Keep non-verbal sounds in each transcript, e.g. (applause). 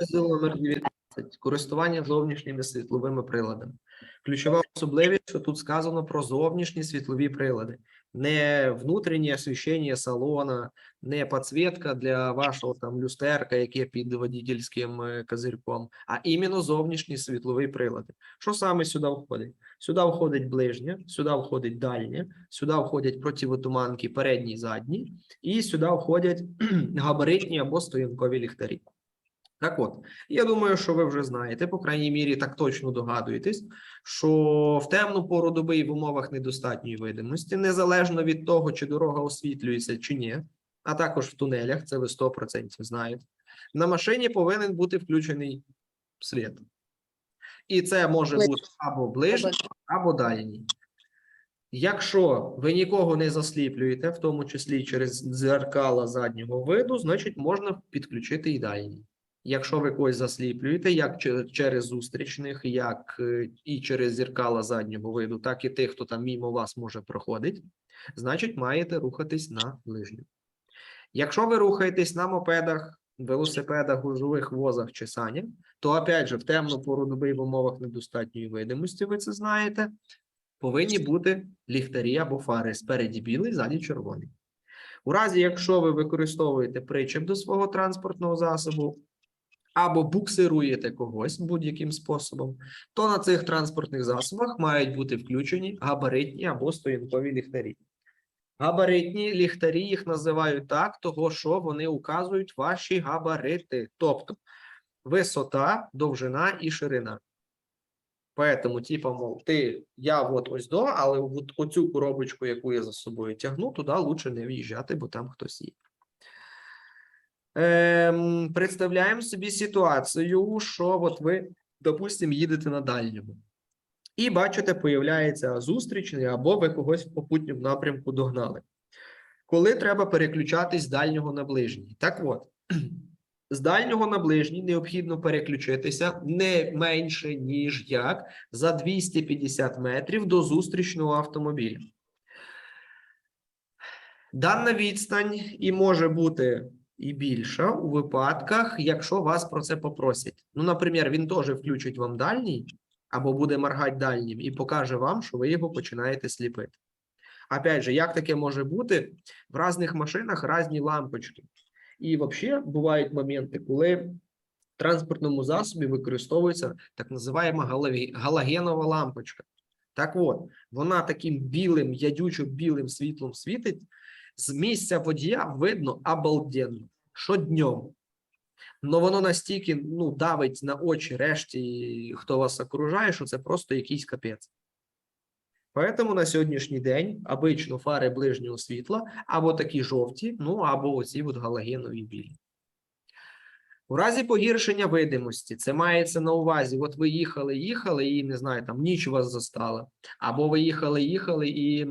Розділ номер 19. Користування зовнішніми світловими приладами. Ключова особливість, що тут сказано про зовнішні світлові прилади. Не внутрішнє освіщення салона, не підсвітка для вашого там люстерка, яке під водительським е, козирком, а іменно зовнішні світлові прилади. Що саме сюди входить? Сюди входить ближнє, сюди входить дальнє, сюди входять противотуманки передні задні, і сюди входять (clears throat) габаритні або стоянкові ліхтарі. Так от, я думаю, що ви вже знаєте, по крайній мірі, так точно догадуєтесь, що в темну пору доби і в умовах недостатньої видимості, незалежно від того, чи дорога освітлюється чи ні, а також в тунелях, це ви 100% знаєте, на машині повинен бути включений світ. І це може Ближній. бути або ближній, або дальній. Якщо ви нікого не засліплюєте, в тому числі через дзеркала заднього виду, значить можна підключити і дальній. Якщо ви когось засліплюєте, як через зустрічних, як е, і через зеркала заднього виду, так і тих, хто там мимо вас може проходить, значить маєте рухатись на ближню. Якщо ви рухаєтесь на мопедах, велосипедах, гужових возах чи санях, то опять же в темну пору доби в умовах недостатньої видимості, ви це знаєте, повинні бути ліхтарі або фари спереді білий, ззаді червоний. У разі, якщо ви використовуєте причеп до свого транспортного засобу, або буксируєте когось будь-яким способом, то на цих транспортних засобах мають бути включені габаритні або стоянкові ліхтарі. Габаритні ліхтарі їх називають так, того що вони указують ваші габарити, тобто висота, довжина і ширина. Поэтому, типа, мов, ти, я от ось до, але от оцю коробочку, яку я за собою тягну, туди лучше не в'їжджати, бо там хтось є. Ем, представляємо собі ситуацію, що от ви, допустимо, їдете на дальньому. І бачите, появляється зустрічний, або ви когось в попутньому напрямку догнали. Коли треба переключатись з дальнього на ближній. Так от, (clears throat) з дальнього на ближній необхідно переключитися не менше, ніж як за 250 метрів до зустрічного автомобіля. Дана відстань і може бути і більша у випадках, якщо вас про це попросять. Ну, наприклад, він теж включить вам дальній або буде моргати дальнім і покаже вам, що ви його починаєте сліпити. Опять же, як таке може бути? В різних машинах різні лампочки. І взагалі бувають моменти, коли в транспортному засобі використовується так називаємо галогенова лампочка. Так от, вона таким білим, ядючо білим світлом світить, з місця водія видно обалденно, що днем. Но воно настільки ну, давить на очі решті, хто вас окружає, що це просто якийсь капець. Поэтому на сьогоднішній день обично фари ближнього світла або такі жовті, ну або оці от галогенові білі. У разі погіршення видимості, це мається на увазі, от ви їхали, їхали, і не знаю, там ніч вас застала, або ви їхали, їхали, і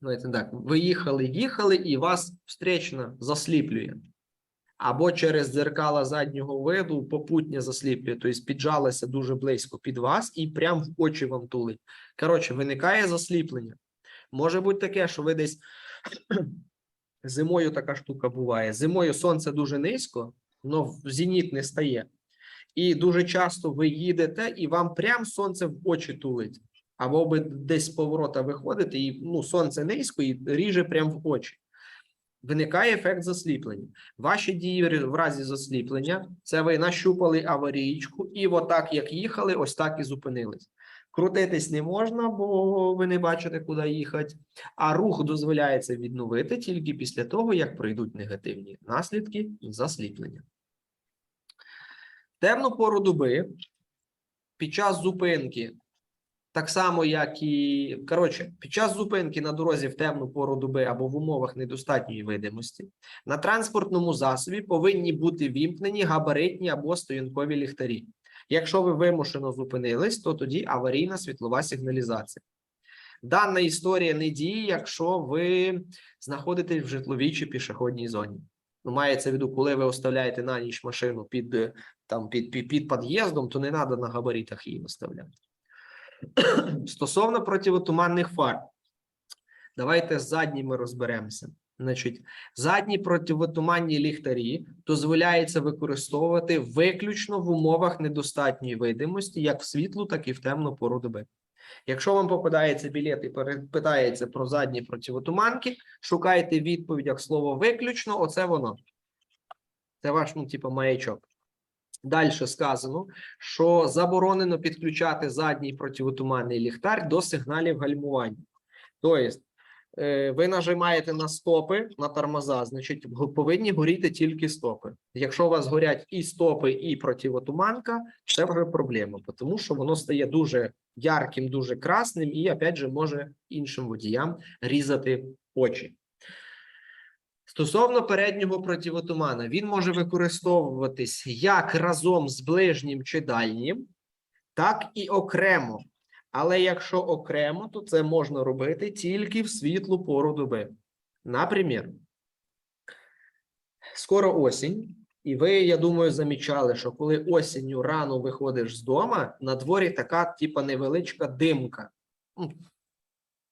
ну, так, ви їхали, їхали, і вас встречно засліплює. Або через дзеркала заднього виду попутнє засліплює, тобто піджалася дуже близько під вас і прям в очі вам тулить. Коротше, виникає засліплення. Може бути таке, що ви десь (clears throat) зимою така штука буває. Зимою сонце дуже низько, воно в зеніт не стає. І дуже часто ви їдете, і вам прям сонце в очі тулить. Або ви десь з поворота виходите, і ну, сонце низько і ріже прям в очі. Виникає ефект засліплення. Ваші дії в разі засліплення це ви нащупали аварійку, і отак, як їхали, ось так і зупинились. Крутитись не можна, бо ви не бачите, куди їхати. А рух дозволяється відновити тільки після того, як пройдуть негативні наслідки засліплення. Темну пору доби під час зупинки, так само, як і коротше, під час зупинки на дорозі в темну пору доби або в умовах недостатньої видимості, на транспортному засобі повинні бути вімкнені габаритні або стоянкові ліхтарі. Якщо ви вимушено зупинились, то тоді аварійна світлова сигналізація. Дана історія не діє, якщо ви знаходитесь в житловій чи пішохідній зоні. Ну, мається в виду, коли ви оставляєте на ніч машину під, там, під, під, під під'їздом, то не треба на габаритах її виставляти. Стосовно противотуманних фар, давайте з задніми розберемося. Значить, задні противотуманні ліхтарі дозволяється використовувати виключно в умовах недостатньої видимості, як в світлу, так і в темну пору доби. Якщо вам попадається білет і питається про задні противотуманки, шукайте відповідь як слово виключно, оце воно. Це ваш, ну, типу, маячок. Далі сказано, що заборонено підключати задній противотуманний ліхтар до сигналів гальмування. Тобто, е, ви нажимаєте на стопи, на тормоза, значить, повинні горіти тільки стопи. Якщо у вас горять і стопи, і противотуманка, це вже проблема, тому що воно стає дуже ярким, дуже красним і, опять же, може іншим водіям різати очі. Стосовно переднього противотумана, він може використовуватись як разом з ближнім чи дальнім, так і окремо. Але якщо окремо, то це можна робити тільки в світлу пору доби. Наприклад, скоро осінь, і ви, я думаю, замічали, що коли осінню рано виходиш з дома, на дворі така, типа, невеличка димка.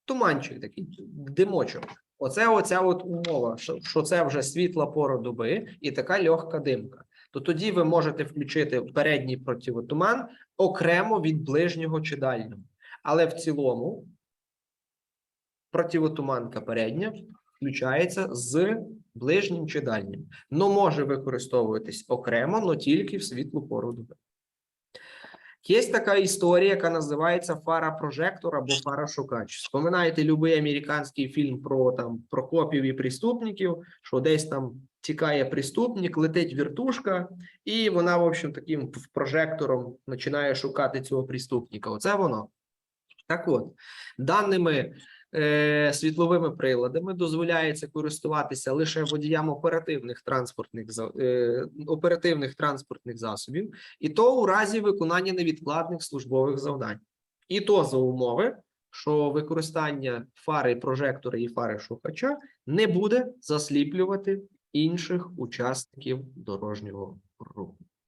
Туманчик такий, димочок. Оце оця от умова, що, це вже світла пора доби і така легка димка. То тоді ви можете включити передній противотуман окремо від ближнього чи дальнього. Але в цілому противотуманка передня включається з ближнім чи дальнім. Но може використовуватись окремо, але тільки в світлу пору доби. Є така історія, яка називається фара прожектор або фара шукач. Споминаєте любий американський фільм про там про копів і преступників, що десь там тікає преступник, летить віртушка, і вона, в общем, таким прожектором починає шукати цього преступника. Оце воно. Так от, даними світловими приладами дозволяється користуватися лише водіям оперативних транспортних е, оперативних транспортних засобів, і то у разі виконання невідкладних службових завдань. І то за умови, що використання фари прожектора і фари шукача не буде засліплювати інших учасників дорожнього руху.